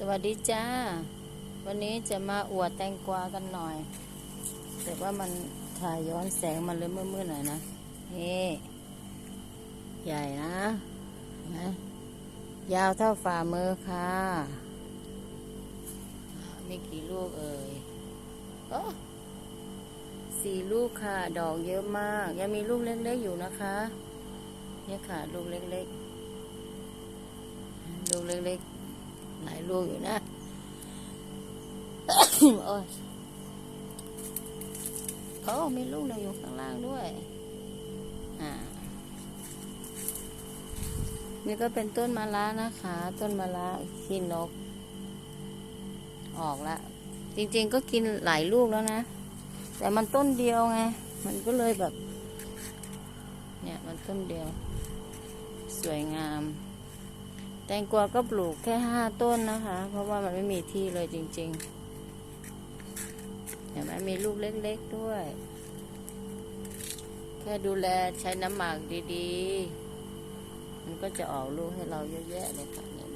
สวัสดีจ้า วันนี้จะมาอวดแตงกวากันหน่อย แต่ว่ามันถ่ายย้อนแสงมันเลยมืดๆหน่อยนะนี่ใหญ่นะนไหมยาวเท่าฝ่ามือค่ะ มีกี่ลูกเอ่ยโอ้สี่ลูกค่ะ ดอกเยอะมาก ยังมีลูกเล็กๆอยู่นะคะ เนี่ยค่ะ ลูกเล็กๆ ลูกเล็กๆ หลายลูกอยู่นะโอ้ยโอ้มีลูกหนึ่งอยู่ข้างล่างด้วย อ่า นี่ก็เป็นต้นมะระนะคะ ต้นมะระขี้นก ออกละ จริงๆก็กินหลายลูกแล้วนะ แต่มันต้นเดียวไง มันก็เลยแบบ เนี่ย มันต้นเดียว สวยงาม แตงกวาก็ปลูกแค่ห้าต้นนะคะ เพราะว่ามันไม่มีที่เลยจริงๆเห็นไหมมีลูกเล็กๆด้วย แค่ดูแลใช้น้ำหมักดีๆ มันก็จะออกลูกให้เราเยอะแยะเลยค่ะเนี่ยลูกเยอะ